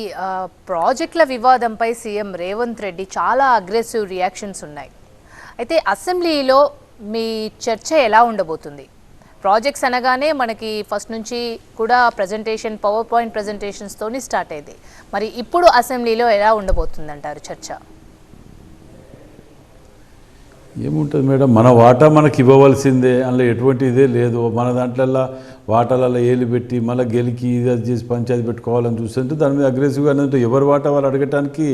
ఈ ప్రాజెక్టుల వివాదంపై సీఎం రేవంత్ రెడ్డి చాలా అగ్రెసివ్ రియాక్షన్స్ ఉన్నాయి. అయితే అసెంబ్లీలో మీ చర్చ ఎలా ఉండబోతుంది? ప్రాజెక్ట్స్ అనగానే మనకి ఫస్ట్ నుంచి కూడా ప్రజెంటేషన్ పవర్ పాయింట్ ప్రజెంటేషన్స్తోని స్టార్ట్ అయింది. మరి ఇప్పుడు అసెంబ్లీలో ఎలా ఉండబోతుంది అంటారు చర్చ? ఏముంటుంది మేడం? మన వాటా మనకి ఇవ్వవలసిందే. అందులో ఎటువంటి ఇదే లేదు. మన దాంట్లో వాటాలలో ఏలు పెట్టి మళ్ళీ గెలికి ఇది అది చేసి పంచాయతీ పెట్టుకోవాలని చూస్తుంటే దాని మీద అగ్రెసివ్గా అనేది ఎవరి వాటా వాళ్ళు అడగటానికి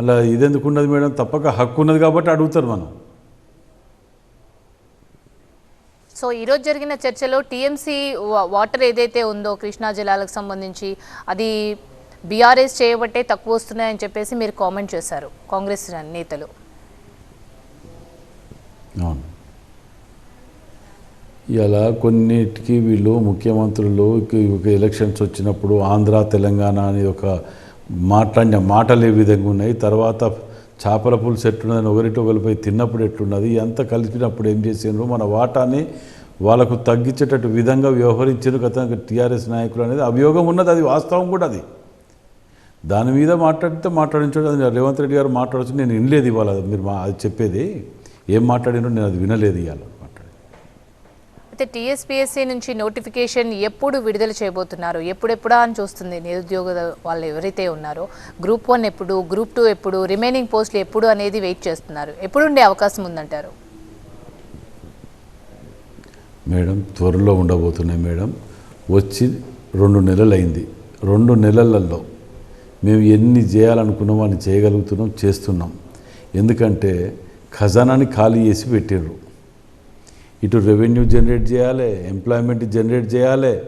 అలా ఇదెందుకు ఉన్నది మేడం? తప్పక హక్కు ఉన్నది కాబట్టి అడుగుతారు మనం. సో ఈరోజు జరిగిన చర్చలో టీఎంసీ వాటర్ ఏదైతే ఉందో కృష్ణా జలాలకు సంబంధించి అది బీఆర్ఎస్ చేయబట్టే తక్కువ వస్తున్నాయని చెప్పేసి మీరు కామెంట్ చేశారు కాంగ్రెస్ నేతలు. ఇలా కొన్నిటికి వీళ్ళు ముఖ్యమంత్రులు ఎలక్షన్స్ వచ్చినప్పుడు ఆంధ్ర తెలంగాణ అనేది ఒక మాట్లాడిన మాటలు ఏ విధంగా ఉన్నాయి? తర్వాత చేపల పులుసు ఎట్లున్నదని ఒకరిటి ఒకరిపై తిన్నప్పుడు ఎట్లున్నది ఎంత కలిపినప్పుడు ఏం చేసిండ్రు? మన వాటాని వాళ్ళకు తగ్గించేటట్టు విధంగా వ్యవహరించారు గత టీఆర్ఎస్ నాయకులు అనేది. అభియోగం ఉన్నది అది వాస్తవం కూడా అది. దాని మీద మాట్లాడితే మాట్లాడించడం అది. రేవంత్ రెడ్డి గారు మాట్లాడచ్చు. నేను వినలేదు ఇవాళ మీరు మా అది చెప్పేది. ఏం మాట్లాడినో నేను అది వినలేదు ఇవాళ. అయితే టీఎస్పీఎస్సీ నుంచి నోటిఫికేషన్ ఎప్పుడు విడుదల చేయబోతున్నారు? ఎప్పుడెప్పుడా అని చూస్తుంది నిరుద్యోగ వాళ్ళు ఎవరైతే ఉన్నారో? గ్రూప్ వన్ ఎప్పుడు గ్రూప్ టూ ఎప్పుడు రిమైనింగ్ పోస్టులు ఎప్పుడు అనేది వెయిట్ చేస్తున్నారు. ఎప్పుడు ఉండే అవకాశం ఉందంటారు? మేడం త్వరలో ఉండబోతున్నాయి మేడం. వచ్చి రెండు నెలలు అయింది రెండు నెలలలో మేము ఎన్ని చేయాలనుకున్నామో అని చేయగలుగుతున్నాం చేస్తున్నాం. ఎందుకంటే ఖజానాని ఖాళీ చేసి పెట్టారు ఇటు రెవెన్యూ జనరేట్ చేయాలి ఎంప్లాయ్మెంట్ జనరేట్ చేయాలి.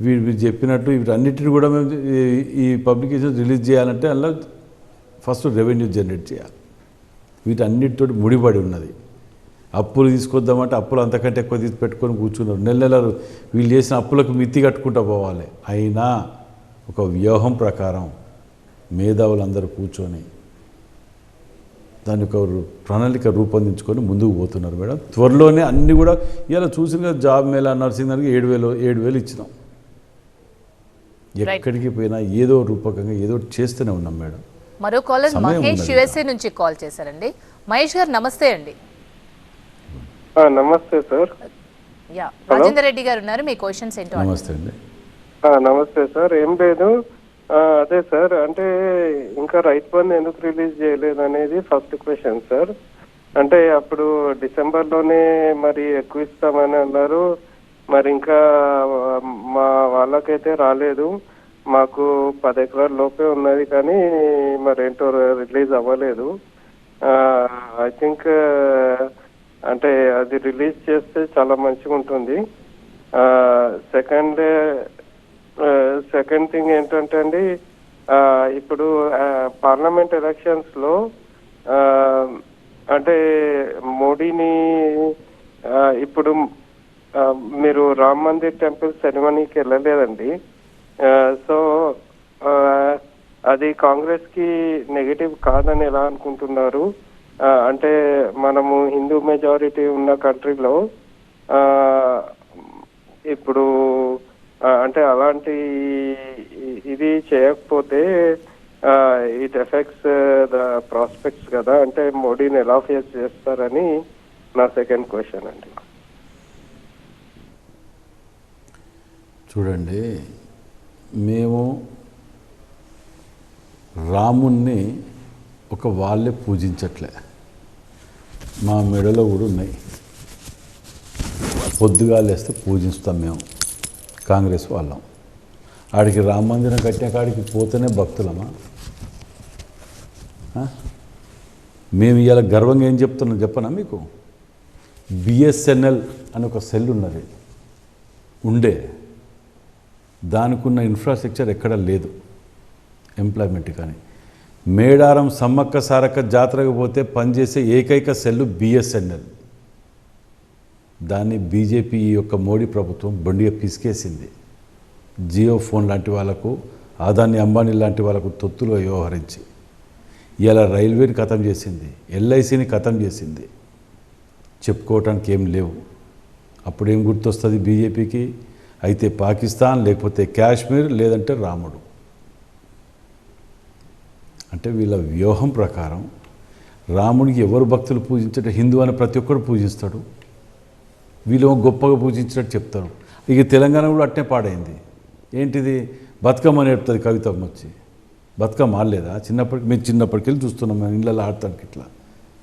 వీరు చెప్పినట్టు వీటన్నిటిని కూడా మేము ఈ- పబ్లికేషన్స్ పబ్లికేషన్ రిలీజ్ చేయాలంటే అందులో ఫస్ట్ రెవెన్యూ జనరేట్ చేయాలి. వీటన్నిటితో ముడిపడి ఉన్నది. అప్పులు తీసుకొద్దామంటే అప్పులు అంతకంటే ఎక్కువ తీసి పెట్టుకొని కూర్చున్నారు. నెల నెలలు వీళ్ళు చేసిన అప్పులకు మిత్తి కట్టుకుంటూ పోవాలి. అయినా ఒక వ్యూహం ప్రకారం మేధావులందరూ కూర్చొని దాని ఒక రు- ప్రణాళిక రూపొందించుకొని ముందుకు పోతున్నారు మేడం. త్వరలోనే అన్నీ కూడా ఇలా చూసిన కదా జాబ్ మేళ నర్సింగ్ దానికి ఏడు వేలు ఏడు వేలు ఇచ్చినాం. ఎక్కడికి పోయినా ఏదో రూపకంగా ఏదో ఒకటి చేస్తూనే ఉన్నాం మేడం. మరో కాలర్ మహేష్. యుఎస్ఏ నుంచి కాల్ చేశారండి. మహేష్ గారు నమస్తే అండి. ఆ, నమస్తే సార్. యా రాజేందర్ రెడ్డి గారు ఉన్నారు. మీ క్వశ్చన్స్ ఏంటో. నమస్తే అండి. ఆ, నమస్తే సార్. ఏం లేదు. అదే సార్ అంటే ఇంకా రైతు బంధు ఎందుకు రిలీజ్ చేయలేదు అనేది ఫస్ట్ క్వశ్చన్ సార్. అంటే అప్పుడు డిసెంబర్లోనే మరి ఎక్కువ ఇస్తామని అన్నారు. మరి ఇంకా మా వాళ్ళకైతే రాలేదు. మాకు పది ఎకరాల లోపే ఉన్నది కానీ మరి ఏంటో రిలీజ్ అవ్వలేదు. ఐ థింక్ అంటే అది రిలీజ్ చేస్తే చాలా మంచిగా ఉంటుంది సెకండ్ సెకండ్ థింగ్ ఏంటంటే అండి ఇప్పుడు పార్లమెంట్ ఎలక్షన్స్లో అంటే మోడీని ఇప్పుడు మీరు రామ్ మందిర్ టెంపుల్ సెరమనీకి వెళ్ళలేదండి. సో అది కాంగ్రెస్కి నెగటివ్ కాదని ఎలా అనుకుంటున్నారు? అంటే మనము హిందూ మెజారిటీ ఉన్న కంట్రీలో ఇప్పుడు అంటే అలాంటి ఇది చేయకపోతే ఇట్ ఎఫెక్ట్స్ ద ప్రాస్పెక్ట్స్ కదా. అంటే మోడీని ఎలా ఫేస్ చేస్తారని నా సెకండ్ క్వశ్చన్ అండి. చూడండి మేము రాముణ్ణి ఒక వాళ్ళే పూజించట్లే. మా మెడలో కూడా ఉన్నాయి. పొద్దుగా లేస్తే పూజిస్తాం మేము. కాంగ్రెస్ వాళ్ళం. ఆడికి రామ మందిరం కట్టే కాడికి పోతేనే భక్తులమా? మేము ఇవాళ గర్వంగా ఏం చెప్తున్నాం చెప్పనా మీకు? బిఎస్ఎన్ఎల్ అని ఒక సెల్ ఉన్నది. ఉండే. దానికున్న ఇన్ఫ్రాస్ట్రక్చర్ ఎక్కడ లేదు. ఎంప్లాయ్మెంట్ కానీ. మేడారం సమ్మక్క సారక్క జాతరకు పోతే పనిచేసే ఏకైక సెల్లు బిఎస్ఎన్ఎల్ దాన్ని బీజేపీ ఈ యొక్క మోడీ ప్రభుత్వం బండిగా పిసికేసింది. జియో ఫోన్ లాంటి వాళ్ళకు ఆదాని అంబానీ లాంటి వాళ్ళకు తొత్తులు వ్యవహరించి ఇలా రైల్వేని ఖతం చేసింది ఎల్ఐసిని ఖతం చేసింది. చెప్పుకోవటానికి ఏం లేవు. అప్పుడేం గుర్తొస్తుంది బీజేపీకి? అయితే పాకిస్తాన్ లేకపోతే కాశ్మీర్ లేదంటే రాముడు. అంటే వీళ్ళ వ్యూహం ప్రకారం రాముడికి ఎవరు భక్తులు పూజించట హిందూ అని ప్రతి ఒక్కరు పూజిస్తాడు. వీళ్ళు గొప్పగా పూజించినట్టు చెప్తారు. ఇక తెలంగాణ కూడా అట్టే పాడైంది. ఏంటిది? బతుకమ్మ నేర్పుతుంది కవితమ్మ వచ్చి. బతుకమ్మ ఆడలేదా? చిన్నప్పటికి మేము చిన్నప్పటికెళ్ళి చూస్తున్నాం మేము ఇళ్ళలో ఆడటానికి ఇట్లా.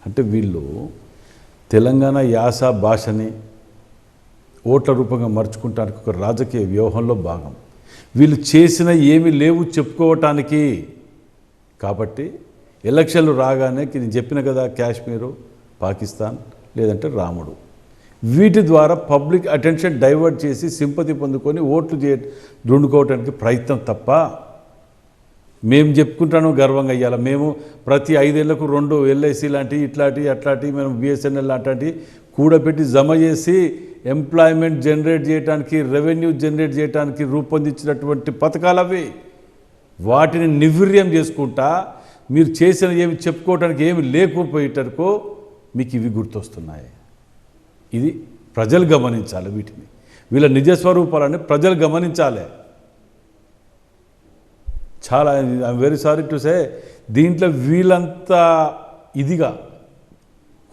అంటే వీళ్ళు తెలంగాణ యాస భాషని ఓట్ల రూపంగా మర్చుకుంటానికి ఒక రాజకీయ వ్యూహంలో భాగం. వీళ్ళు చేసిన ఏమీ లేవు చెప్పుకోవటానికి. కాబట్టి ఎలక్షన్లు రాగానే నేను చెప్పిన కదా కాశ్మీరు పాకిస్తాన్ లేదంటే రాముడు. వీటి ద్వారా పబ్లిక్ అటెన్షన్ డైవర్ట్ చేసి సింపతి పొందుకొని ఓట్లు చే దుండుకోవటానికి ప్రయత్నం తప్ప మేము చెప్పుకుంటాను గర్వంగా అయ్యాల మేము ప్రతి ఐదేళ్ళకు రెండు ఎల్ఐసి లాంటివి ఇట్లాంటివి అట్లాంటివి మేము బిఎస్ఎన్ఎల్ లాంటి కూడబెట్టి జమ చేసి ఎంప్లాయ్మెంట్ జనరేట్ చేయడానికి రెవెన్యూ జనరేట్ చేయడానికి రూపొందించినటువంటి పథకాలు అవి. వాటిని నిర్వీర్యం చేసుకుంటా మీరు చేసిన ఏమి చెప్పుకోవడానికి ఏమి లేకపోయేటట్టుకో మీకు ఇవి గుర్తొస్తున్నాయి. ఇది ప్రజలు గమనించాలి వీటిని. వీళ్ళ నిజస్వరూపాలని ప్రజలు గమనించాలి. చాలా I'm very sorry to say దీంట్లో వీళ్ళంతా ఇదిగా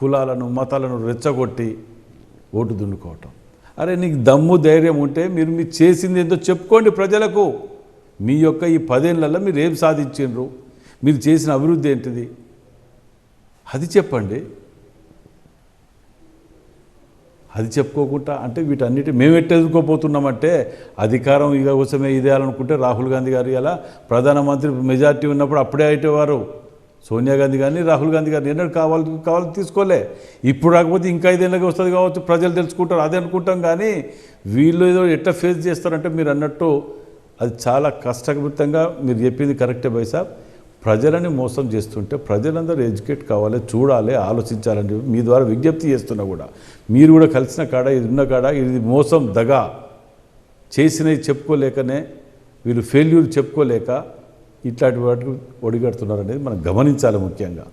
కులాలను మతాలను రెచ్చగొట్టి ఓటు దున్నుకోవటం. అరే నీకు దమ్ము ధైర్యం ఉంటే మీరు మీరు చేసింది ఏందో చెప్పుకోండి ప్రజలకు. మీ యొక్క ఈ పదేళ్ళల్లో మీరు ఏం సాధించిండ్రు? మీరు చేసిన అభివృద్ధి ఏంటిది? అది చెప్పండి. అది చెప్పుకోకుండా అంటే వీటన్నిటి మేము ఎట్టు అధికారం ఇక కోసమే ఇదే అనుకుంటే రాహుల్ గాంధీ గారు ఇలా ప్రధానమంత్రి మెజార్టీ ఉన్నప్పుడు అప్పుడే అయ్యేవారు సోనియా గాంధీ కానీ రాహుల్ గాంధీ గారిని ఎన్నడూ కావాలి కావాలి తీసుకోలే. ఇప్పుడు రాకపోతే ఇంకా ఐదేళ్ళకి వస్తుంది కావచ్చు ప్రజలు తెలుసుకుంటారు అదే అనుకుంటాం కానీ వీళ్ళు ఏదో ఎట్లా ఫేస్ చేస్తారంటే మీరు అన్నట్టు అది చాలా కష్టకృతంగా మీరు చెప్పింది కరెక్టే బైసాబ్ ప్రజలని మోసం చేస్తుంటే ప్రజలందరూ ఎడ్యుకేట్ కావాలి చూడాలి ఆలోచించాలని మీ ద్వారా విజ్ఞప్తి చేస్తున్నా కూడా. మీరు కూడా కలిసిన కాడ ఇది ఉన్న కాడ ఇది మోసం దగా. చేసినవి చెప్పుకోలేకనే వీళ్ళు ఫెయిల్యూర్ చెప్పుకోలేక ఇట్లాంటి వాటికి ఒడిగడుతున్నారు అనేది మనం గమనించాలి ముఖ్యంగా.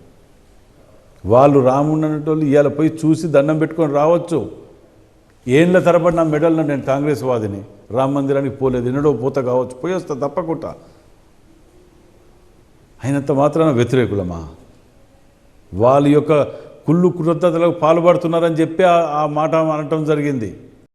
వాళ్ళు రాముడు ఇవాళ పోయి చూసి దండం పెట్టుకొని రావచ్చు. ఏండ్ల తరబడి నా మెడల్లో నేను కాంగ్రెస్ వాదిని. రామ మందిరానికి పోలేదు ఎన్నడో పోత కావచ్చు పోయి వస్తా తప్పకుండా. అయినంత మాత్రాన వ్యతిరేకులమా? వాళ్ళ యొక్క కుళ్ళు కృతజ్ఞతలకు పాల్పడుతున్నారని చెప్పి ఆ- మాట అనటం జరిగింది.